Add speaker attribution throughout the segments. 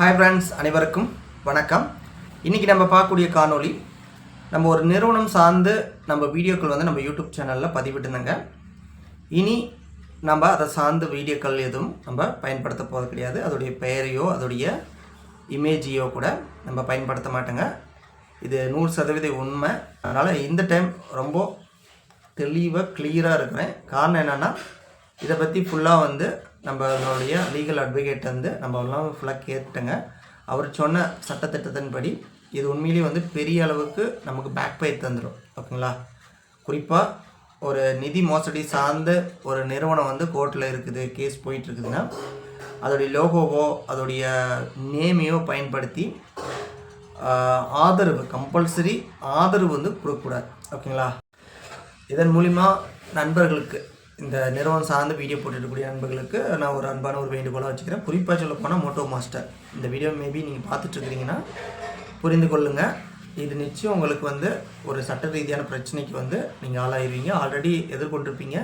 Speaker 1: Hi friends அனைவருக்கும் வணக்கம். இன்றைக்கி நம்ம பார்க்கக்கூடிய காணொளி நம்ம ஒரு நிறுவனம் சார்ந்து நம்ம வீடியோக்கள் வந்து நம்ம யூடியூப் சேனலில் பதிவிட்டுருந்தங்க. இனி நம்ம அதை சார்ந்த வீடியோக்கள் எதுவும் நம்ம பயன்படுத்த போகிறது கிடையாது. அதோடைய பெயரையோ அதோடைய இமேஜையோ கூட நம்ம பயன்படுத்த மாட்டோங்க. இது நூறு சதவீத உண்மை. அதனால் இந்த டைம் ரொம்ப தெளிவாக கிளியராக இருக்கிறேன். காரணம் என்னென்னா இதை பற்றி ஃபுல்லாக வந்து நம்மளுடைய லீகல் அட்வொகேட் வந்து நம்ம எல்லாம் ஃபுல்லாக கேட்டுங்க அவர் சொன்ன சட்டத்திட்டத்தின்படி இது உண்மையிலேயே வந்து பெரிய அளவுக்கு நமக்கு பேக் பை தந்துடும் ஓகேங்களா? குறிப்பாக ஒரு நிதி மோசடி சார்ந்த ஒரு நிறுவனம் வந்து கோர்ட்டில் இருக்குது கேஸ் போயிட்டு இருக்குதுன்னா அதோடைய லோகோவோ அதோடைய நேமையோ பயன்படுத்தி ஆதரவு கம்பல்சரி ஆதரவு வந்து கொடுக்கக்கூடாது. ஓகேங்களா? இதன் மூலிமா நண்பர்களுக்கு இந்த நிறுவனம் சார்ந்து வீடியோ போட்டுருக்கக்கூடிய நண்பர்களுக்கு நான் ஒரு அன்பான ஒரு வேண்டுகோளாக வச்சுக்கிறேன். குறிப்பாக சொல்ல போனால் மோட்டோ மாஸ்டர் இந்த வீடியோ மேபி நீங்கள் பார்த்துட்ருக்கிறீங்கன்னா புரிந்து கொள்ளுங்கள் இது நிச்சயம் உங்களுக்கு வந்து ஒரு சட்ட ரீதியான பிரச்சனைக்கு வந்து நீங்கள் ஆளாயிருவீங்க. ஆல்ரெடி எதிர்கொண்டிருப்பீங்க.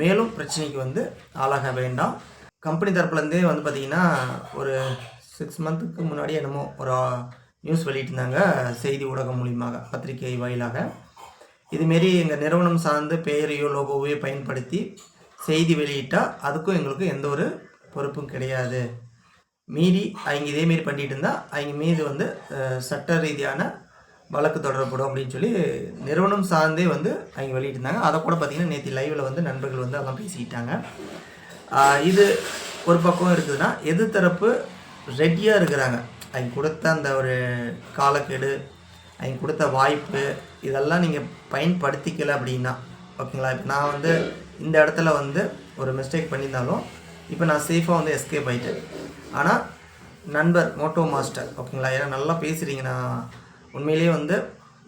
Speaker 1: மேலும் பிரச்சனைக்கு வந்து ஆளாக வேண்டாம். கம்பெனி தரப்புலேருந்தே வந்து பார்த்திங்கன்னா ஒரு சிக்ஸ் மந்த்துக்கு முன்னாடி என்னமோ ஒரு நியூஸ் வெளியிட்டிருந்தாங்க. செய்தி ஊடகம் மூலியமாக பத்திரிகை வாயிலாக. இதுமாரி எங்கள் நிறுவனம் சார்ந்து பெயரையோ லோகோவையோ பயன்படுத்தி செய்தி வெளியிட்டால் அதுக்கும் எங்களுக்கு எந்த ஒரு பொறுப்பும் கிடையாது. மீறி அவங்க இதேமாரி பண்ணிகிட்டு இருந்தால் அவங்க மீது வந்து சட்ட ரீதியான வழக்கு தொடரப்படும் அப்படின்னு சொல்லி நிறுவனம் சார்ந்தே வந்து அவங்க வெளியிட்டிருந்தாங்க அதை கூட பார்த்திங்கன்னா நேற்று லைவில் வந்து நண்பர்கள் வந்து அதெல்லாம் பேசிக்கிட்டாங்க. இது ஒரு பக்கம் இருக்குதுன்னா எதிர்த்தரப்பு ரெடியாக இருக்கிறாங்க. அவங்க கொடுத்த அந்த ஒரு காலக்கெடு அவங்க கொடுத்த வாய்ப்பு இதெல்லாம் நீங்கள் பயன்படுத்திக்கல அப்படின்னா ஓகேங்களா? இப்போ நான் வந்து இந்த இடத்துல வந்து ஒரு மிஸ்டேக் பண்ணியிருந்தாலும் இப்போ நான் சேஃபாக வந்து எஸ்கேப் ஆகிட்டேன் ஆனால் நண்பர் மோட்டோ மாஸ்டர் ஓகேங்களா? ஏன்னா நல்லா பேசுகிறீங்க நான் உண்மையிலேயே வந்து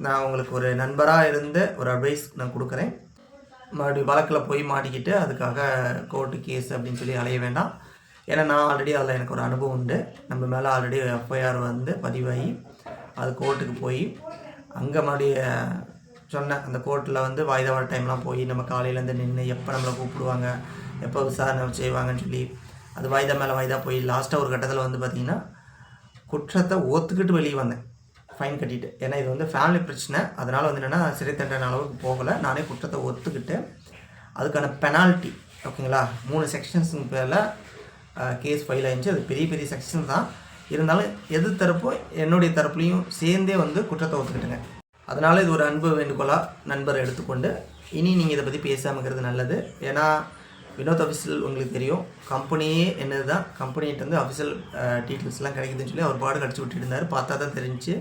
Speaker 1: நான் உங்களுக்கு ஒரு நண்பராக இருந்து ஒரு அட்வைஸ் நான் கொடுக்குறேன். மறுபடியும் வழக்கில் போய் மாட்டிக்கிட்டு அதுக்காக கோர்ட்டு கேஸ் அப்படின்னு சொல்லி அலைய வேண்டாம். ஏன்னா நான் ஆல்ரெடி அதில் எனக்கு ஒரு அனுபவம் உண்டு. நம்ம மேலே ஆல்ரெடி எஃப்ஐஆர் வந்து பதிவாகி அது கோர்ட்டுக்கு போய் அங்கே மறுபடியும் சொன்ன அந்த கோர்ட்டில் வந்து வாய்தா வர டைம்லாம் போய் நம்ம காலையிலேருந்து நின்று எப்போ நம்மளை கூப்பிடுவாங்க எப்போ விசாரணை செய்வாங்கன்னு சொல்லி அது வாய்தா மேலே வாய்தா போய் லாஸ்ட்டாக ஒரு கட்டத்தில் வந்து பார்த்திங்கன்னா குற்றத்தை ஒத்துக்கிட்டு வெளியே வந்தேன். ஃபைன் கட்டிட்டு. ஏன்னா இது வந்து ஃபேமிலி பிரச்சனை. அதனால் வந்து என்னென்னா சிறை தண்டனை அளவுக்கு போகலை. நானே குற்றத்தை ஒத்துக்கிட்டு அதுக்கான பெனால்ட்டி ஓகேங்களா மூணு செக்ஷன்ஸுங்க பேரில் கேஸ் ஃபைல் ஆயிடுச்சு. அது பெரிய பெரிய செக்ஷன் தான். இருந்தாலும் எது தரப்போ என்னுடைய தரப்புலையும் சேர்ந்தே வந்து குற்றத்தை ஒத்துக்கிட்டுங்க. அதனால் இது ஒரு அன்பு வேண்டுகோளாக நண்பர் எடுத்துக்கொண்டு இனி நீங்கள் இதை பற்றி பேசாமல் இருக்கிறது நல்லது. ஏன்னா வினோத் அஃபிஷியல் உங்களுக்கு தெரியும். கம்பெனியே என்னது தான் கம்பெனிகிட்ட வந்து அஃபிஷியல் டீட்டெயில்ஸ்லாம் கிடைக்குதுன்னு சொல்லி அவர் பாடு கடிச்சு விட்டுட்டு இருந்தார் பார்த்தா தான் தெரிஞ்சு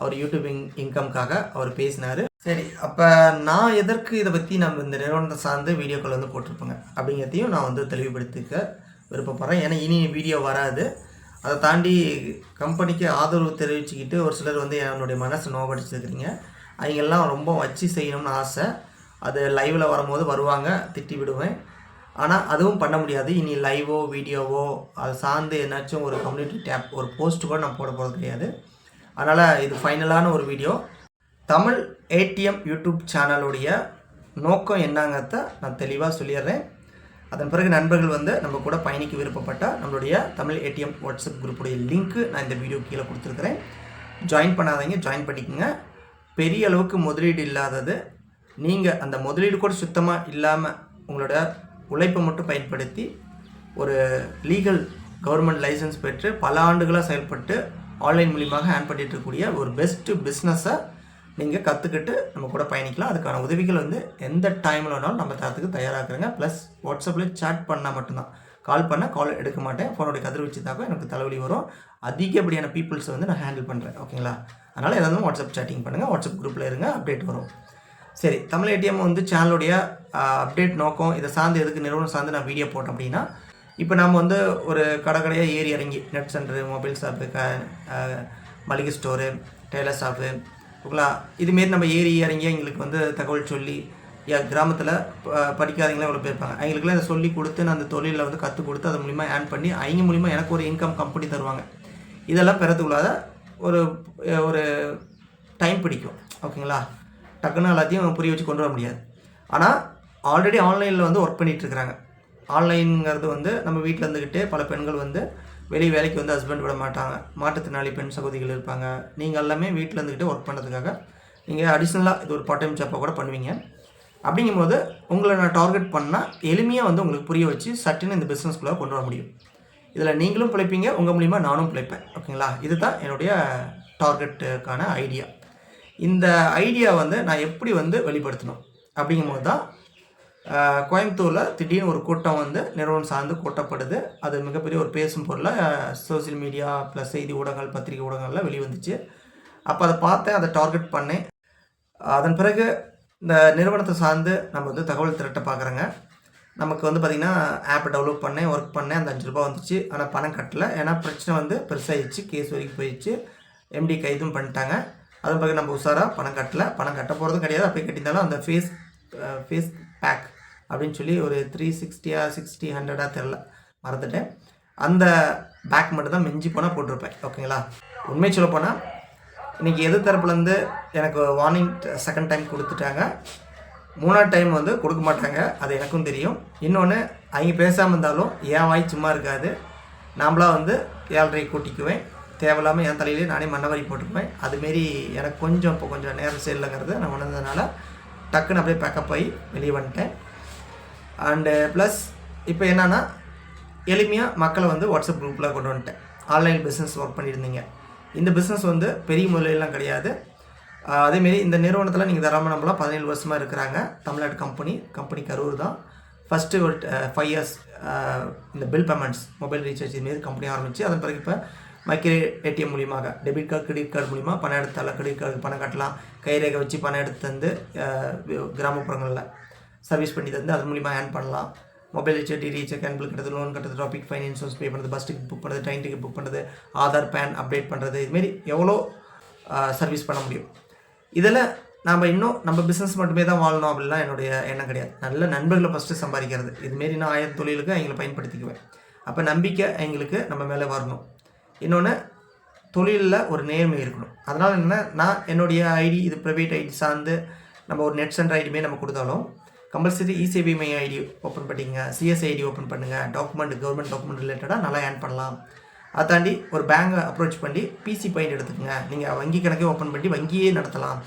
Speaker 1: அவர் யூடியூப் இன் இன்கம்காக அவர் பேசினார். சரி அப்போ நான் எதற்கு இதை பற்றி நம்ம இந்த நிறுவனத்தை சார்ந்து வீடியோக்கள் வந்து போட்டிருப்பேங்க? அப்படிங்கிறதையும் நான் வந்து தெளிவுபடுத்திக்க விருப்பப்படுறேன். ஏன்னா இனி வீடியோ வராது. அதை தாண்டி கம்பெனிக்கு ஆதரவு தெரிவிச்சுக்கிட்டு ஒரு சிலர் வந்து என்னுடைய மனசை நோகடிச்சிருக்கிறீங்க. அவங்கெல்லாம் ரொம்ப வச்சு செய்யணும்னு ஆசை. அது லைவில் வரும்போது வருவாங்க திட்டி விடுவேன். ஆனால் அதுவும் பண்ண முடியாது. இனி லைவோ வீடியோவோ அதை சார்ந்து என்னாச்சும் ஒரு கம்யூனிட்டி டேப் ஒரு போஸ்ட் கூட நான் போட போகிறது கிடையாது. அதனால் இது ஃபைனலான ஒரு வீடியோ தமிழ் ஏடிஎம் யூடியூப் சேனலுடைய நோக்கம் என்னங்கிறத நான் தெளிவாக சொல்லிடுறேன். அதன் பிறகு நண்பர்கள் வந்து நம்ம கூட பயணிக்க விருப்பப்பட்டால் நம்மளுடைய தமிழ் ஏடிஎம் வாட்ஸ்அப் குரூப்புடைய லிங்க்கு நான் இந்த வீடியோ கீழே கொடுத்துருக்குறேன். ஜாயின் பண்ணாதீங்க ஜாயின் பண்ணிக்கோங்க. பெரிய அளவுக்கு முதலீடு இல்லாதது நீங்கள் அந்த முதலீடு கூட சுத்தமாக இல்லாமல் உங்களோட உழைப்பை மட்டும் பயன்படுத்தி ஒரு லீகல் கவர்மெண்ட் லைசன்ஸ் பெற்று பல ஆண்டுகளாக செயல்பட்டு ஆன்லைன் மூலியமாக ஹேண்ட் பண்ணிட்டு இருக்கக்கூடிய ஒரு பெஸ்ட்டு பிஸ்னஸை நீங்கள் கற்றுக்கிட்டு நம்ம கூட பயணிக்கலாம். அதுக்கான உதவிகள் வந்து எந்த டைமில் வேணாலும் நம்ம தரத்துக்கு தயாராகிறேங்க ப்ளஸ் வாட்ஸ்அப்பில் சேட் பண்ணால் மட்டும்தான். கால் பண்ணால் கால் எடுக்க மாட்டேன். ஃபோனுடைய கதிர் வச்சுதாக்க எனக்கு தலைவலி வரும். அதிகப்படியான பீப்புள்ஸை வந்து நான் ஹேண்டில் பண்ணுறேன் ஓகேங்களா அதனால் எதாவது வாட்ஸ்அப் சேட்டிங் பண்ணுங்கள் வாட்ஸ்அப் குரூப்பில் இருங்க. அப்டேட் வரும். சரி தமிழ் ஏடிஎம் வந்து சேனலுடைய அப்டேட் நோக்கம் இதை சார்ந்து எதுக்கு நிறுவனம் சார்ந்து நான் வீடியோ போட்டேன் அப்படின்னா இப்போ நம்ம வந்து ஒரு கடை கடையாக ஏறி இறங்கி நெட் சென்டரு மொபைல் ஷாப்பு க மளிகை ஸ்டோரு டெய்லர் ஷாப்பு ஓகேங்களா? இதுமாரி நம்ம ஏறி இறங்கி எங்களுக்கு வந்து தகவல் சொல்லி யா கிராமத்தில் படிக்காதவங்களாம் இவ்வளோ போயிருப்பாங்க அவங்களுக்குலாம் இதை சொல்லி கொடுத்து நான் அந்த தொழிலில் வந்து கற்றுக் கொடுத்து அது மூலிமா ஏர்ன் பண்ணி அவங்க மூலிமா எனக்கு ஒரு இன்கம் கம்பெனி தருவாங்க. இதெல்லாம் பெறத்துக்குள்ளாத ஒரு ஒரு டைம் பிடிக்கும். ஓகேங்களா? டக்குன்னு எல்லாத்தையும் புரிய வச்சு கொண்டு வர முடியாது. ஆனால் ஆல்ரெடி ஆன்லைனில் வந்து ஒர்க் பண்ணிகிட்ருக்குறாங்க ஆன்லைனுங்கிறது வந்து நம்ம வீட்டில் இருந்துக்கிட்டே பல பெண்கள் வந்து வெளியே வேலைக்கு வந்து ஹஸ்பண்ட் விட மாட்டாங்க. மாற்றுத்திறனாளி பெண் சகோதரிகள் இருப்பாங்க. நீங்கள் எல்லாமே வீட்டில் இருந்துக்கிட்டு ஒர்க் பண்ணுறதுக்காக நீங்கள் அடிஷ்னலாக இது ஒரு பார்ட் டைம் ஜாப்பாக கூட பண்ணுவீங்க. அப்படிங்கும்போது உங்களை நான் டார்கெட் பண்ணால் எளிமையாக வந்து உங்களுக்கு புரிய வச்சு சட்டுன்னு இந்த பிஸ்னஸ்குள்ளே கொண்டு வர முடியும். இதில் நீங்களும் பிழைப்பீங்க உங்கள் மூலிமா நானும் பிழைப்பேன். ஓகேங்களா இதுதான் என்னுடைய டார்கெட்டுக்கான ஐடியா இந்த ஐடியா வந்து நான் எப்படி வந்து வெளிப்படுத்தணும்? அப்படிங்கும்போது தான் கோயம்புத்தூரில் திடீர்னு ஒரு கூட்டம் வந்து நிறுவனம் சார்ந்து கூட்டப்படுது. அது மிகப்பெரிய ஒரு பேசும் பொருளாக சோஷியல் மீடியா ப்ளஸ் செய்தி ஊடகங்கள் பத்திரிகை ஊடகங்கள்லாம் வெளிவந்துச்சு. அப்போ அதை பார்த்தேன் அதை டார்கெட் பண்ணேன் அதன் பிறகு இந்த நிறுவனத்தை சார்ந்து நம்ம வந்து தகவல் திரட்ட பார்க்குறேங்க. நமக்கு வந்து பார்த்திங்கன்னா ஆப்பை டெவலப் பண்ணேன் ஒர்க் பண்ணேன் அந்த அஞ்சு ரூபா வந்துச்சு ஆனால் பணம் கட்டலை. ஏன்னா பிரச்சனை வந்து பெருசாகிடுச்சு கேஸ் வரைக்கும் போயிடுச்சு. எம்டி கைதும் பண்ணிட்டாங்க. அதன் பிறகு நம்ம உஷாராக பணம் கட்டலை. பணம் கட்ட போகிறதும் கிடையாது. அப்போ கட்டியிருந்தாலும் அந்த ஃபேஸ் ஃபேஸ் பேக் அப்படின்னு சொல்லி ஒரு த்ரீ சிக்ஸ்டியா சிக்ஸ்டி ஹண்ட்ரடாக தெரில மறந்துட்டேன். அந்த பேக் மட்டும் தான் மிஞ்சி போனால் போட்டிருப்பேன். ஓகேங்களா? உண்மை சொல்ல போனால் இன்றைக்கி எது தரப்புலேருந்து எனக்கு வார்னிங் செகண்ட் டைம் கொடுத்துட்டாங்க. மூணாவது டைம் வந்து கொடுக்க மாட்டாங்க. அது எனக்கும் தெரியும். இன்னொன்று அவங்க பேசாமல் இருந்தாலும் என் வாய் சும்மா இருக்காது. நாமளா வந்து ஏழரை கூட்டிக்குவேன். தேவையில்லாமல் என் தலையிலே நானே மண்ணவரி போட்டுக்குவேன். அதுமாரி எனக்கு கொஞ்சம் இப்போ கொஞ்சம் நேரம் சரியில்லைங்கிறது நான் உணர்ந்ததுனால டக்குன்னு அப்படியே பேக்கப் ஆகி வெளியே வந்துட்டேன். அண்டு ப்ளஸ் uh, இப்போ என்னென்னா எளிமையாக மக்களை வந்து வாட்ஸ்அப் குரூப்பில் கொண்டு வந்துட்டேன். ஆன்லைன் பிஸ்னஸ் ஒர்க் பண்ணியிருந்தீங்க. இந்த பிஸ்னஸ் வந்து பெரிய முதலெல்லாம் கிடையாது. அதேமாரி இந்த நிறுவனத்தில் நீங்கள் தராமல் நம்மளாம் பதினேழு வருஷமாக இருக்கிறாங்க. தமிழ்நாடு கம்பெனி கம்பெனி கரூர் தான். ஃபஸ்ட்டு ஒரு ஃபைவ் இயர்ஸ் இந்த பில் பேமெண்ட்ஸ் மொபைல் ரீசார்ஜ் இதுமாரி கம்பெனி ஆரம்பித்து அதன் பிறகு இப்போ மைக்ரோ ஏடிஎம் மூலியமாக டெபிட் கார்டு கிரெடிட் கார்டு மூலிமா பணம் எடுத்தாலாம். கிரெடிட் கார்டு பணம் கட்டலாம். கைரேகை வச்சு பணம் எடுத்து தந்து கிராமப்புறங்களில். சர்வீஸ் பண்ணி தந்து அது மூலிமா ஏர்ன் பண்ணலாம். மொபைல் ரீசார்ஜ் டி ரீச்சர் பில் கட்டுறது லோன் கட்டுறது டாபிக் ஃபைனான்ஸ் பே பண்ணுறது பஸ் டிக்கெட் புக் பண்ணுறது ட்ரெயின் டிக்கெட் புக் பண்ணுறது ஆதார் பேன் அப்டேட் பண்ணுறது இதுமாரி எவ்வளோ சர்வீஸ் பண்ண முடியும். இதில் நாம் இன்னும் நம்ம பிஸ்னஸ் மட்டுமே தான் வாழணும் அப்படிலாம் என்னுடைய எண்ணம் கிடையாது. நல்ல நண்பர்களை ஃபஸ்ட்டு சம்பாதிக்கிறது. இதுமாரி நான் ஆயிரம் தொழிலுக்கு அவங்களை பயன்படுத்திக்குவேன். அப்போ நம்பிக்கை எங்களுக்கு நம்ம மேலே வரணும். இன்னொன்று தொழிலில் ஒரு நேர்மை இருக்கணும். அதனால் என்ன நான் என்னுடைய ஐடி இது ப்ரைவேட் ஐடி சார்ந்து நம்ம ஒரு நெட் சென்டர் ஐடியுமே நம்ம கொடுத்தாலும் கம்பல்சரி இசேபி மைய ஐடி ஓப்பன் பண்ணிங்க சிஎஸ்ஐ ஐடி ஓப்பன் பண்ணுங்கள் டாக்குமெண்ட் கவர்மெண்ட் டாக்குமெண்ட் ரிலேட்டடாக நல்லா ஏர்ன் பண்ணலாம். அதை தாண்டி ஒரு பேங்கை அப்ரோச் பண்ணி பிசி பாயிண்ட் எடுத்துக்கோங்க. நீங்கள் வங்கி கணக்கே ஓப்பன் பண்ணி வங்கியே நடத்தலாம்.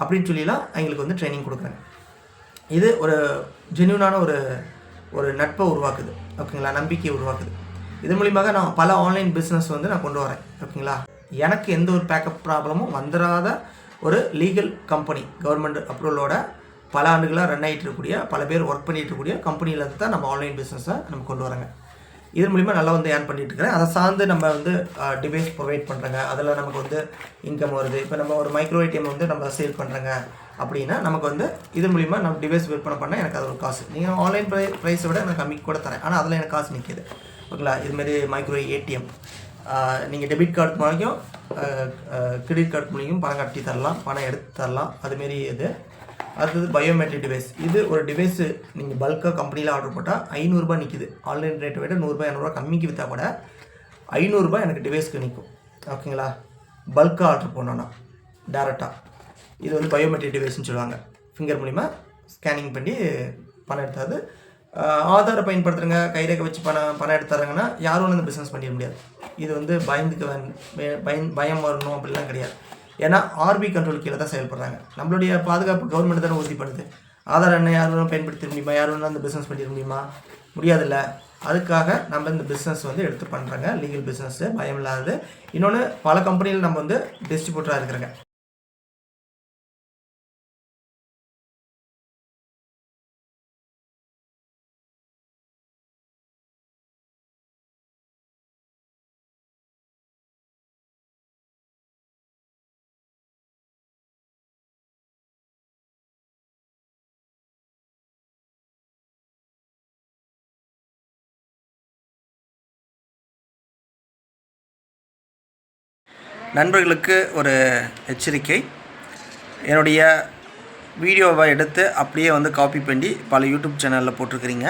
Speaker 1: அப்படின்னு சொல்லிலாம் எங்களுக்கு வந்து ட்ரைனிங் கொடுக்குறாங்க. இது ஒரு ஜென்யூனான ஒரு ஒரு நட்பை உருவாக்குது. ஓகேங்களா நம்பிக்கையை உருவாக்குது. இது மூலியமாக நான் பல ஆன்லைன் பிஸ்னஸ் வந்து நான் கொண்டு வரேன். ஓகேங்களா எனக்கு எந்த ஒரு பேக்கப் ப்ராப்ளமும் வந்துடாத ஒரு லீகல் கம்பெனி கவர்மெண்ட் அப்ரூவலோட பல ஆண்டுகளாக ரன் ஆகிட்டு இருக்கக்கூடிய பல பேர் ஒர்க் பண்ணிகிட்டு இருக்கக்கூடிய கம்பெனியிலேருந்து தான் நம்ம ஆன்லைன் பிஸ்னஸை நம்ம கொண்டு வராங்க இதன் மூலிமா நல்லா வந்து ஏர்ன் பண்ணிட்டு இருக்கிறேன். அதை சார்ந்து நம்ம வந்து டிவைஸ் ப்ரொவைட் பண்ணுறாங்க அதில் நமக்கு வந்து இன்கம் வருது. இப்போ நம்ம ஒரு மைக்ரோ ஏடிஎம் வந்து நம்ம சேல் பண்ணுறாங்க அப்படின்னா நமக்கு வந்து இதன் மூலிமா நம்ம டிவைஸ் விற்பனை பண்ணால் எனக்கு அது ஒரு காசு. நீங்கள் ஆன்லைன் ப்ரை ப்ரைஸை விட நான் கம்மி கூட தரேன். ஆனால் அதில் எனக்கு காசு நிற்கிது ஓகேங்களா? இதுமாரி மைக்ரோ ஏடிஎம் நீங்கள் டெபிட் கார்டு மூலியம் கிரெடிட் கார்டு மூலியம் பணம் கட்டி தரலாம். பணம் எடுத்து தரலாம். அதுமாரி இது. அடுத்தது பயோமெட்ரிக் டிவைஸ் இது ஒரு டிவைஸு நீங்கள் பல்காக கம்பெனியில் ஆர்டர் போட்டால் ஐநூறுரூபா நிற்கிது ஆன்லைன் ரேட்டை விட நூறுரூபா இரநூறுவா கம்மிக்கு விற்றா கூட ஐநூறுரூபா எனக்கு டிவைஸ்க்கு நிற்கும் ஓகேங்களா பல்காக ஆர்டர் பண்ணோன்னா டேரெக்டாக இது வந்து பயோமெட்ரிக் டிவைஸ்னு சொல்லுவாங்க. ஃபிங்கர் மூலிமா ஸ்கேனிங் பண்ணி பணம் எடுத்தாது. ஆதாரை பயன்படுத்துகிறங்க கைரேகை வச்சு பணம் பணம் எடுத்துறாங்கன்னா யாரும் வந்து பிஸ்னஸ் பண்ணிட முடியாது. இது வந்து பயந்துக்க வேண்- பயம் பயம் வரணும் அப்படிலாம் கிடையாது. ஏன்னா ஆர்பி கண்ட்ரோல் கீழே தான் செயல்படுறாங்க. நம்மளுடைய பாதுகாப்பு கவர்மெண்ட் தானே உறுதி பண்ணுது. ஆதார் யார் வேணாலும் பயன்படுத்த முடியுமா? யார் வேணாலும் அந்த பிஸ்னஸ் பண்ணிட முடியுமா? முடியாதுல்ல. அதுக்காக நம்ம இந்த பிஸ்னஸ் வந்து எடுத்து பண்ணுறாங்க லீகல் பிஸ்னஸ்ஸு பயம் இல்லாதது இன்னொன்று பல கம்பெனியில் நம்ம வந்து டிஸ்ட்ரிபியூட்டராக இருக்கிறாங்க. நண்பர்களுக்கு ஒரு எச்சரிக்கை. என்னுடைய வீடியோவை எடுத்து அப்படியே வந்து காப்பி பண்ணி பல யூடியூப் சேனலில் போட்டிருக்கிறீங்க.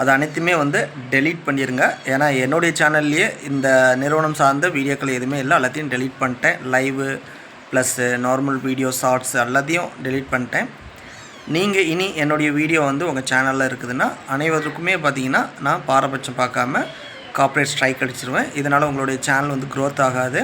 Speaker 1: அது அனைத்துமே வந்து டெலீட் பண்ணிடுங்க ஏன்னா என்னுடைய சேனல்லையே இந்த நிறுவனம் சார்ந்த வீடியோக்கள் எதுவுமே இல்லை. எல்லாத்தையும் டெலீட் பண்ணிட்டேன். Live plus normal video shorts எல்லாத்தையும் டெலீட் பண்ணிட்டேன். நீங்கள் இனி என்னுடைய வீடியோ வந்து உங்கள் சேனலில் இருக்குதுன்னா அனைவருக்குமே பார்த்தீங்கன்னா நான் பாரபட்சம் பார்க்காம கார்ப்பரேட் ஸ்ட்ரைக் அடிச்சிருவேன். இதனால் உங்களுடைய சேனல் வந்து க்ரோத் ஆகாது.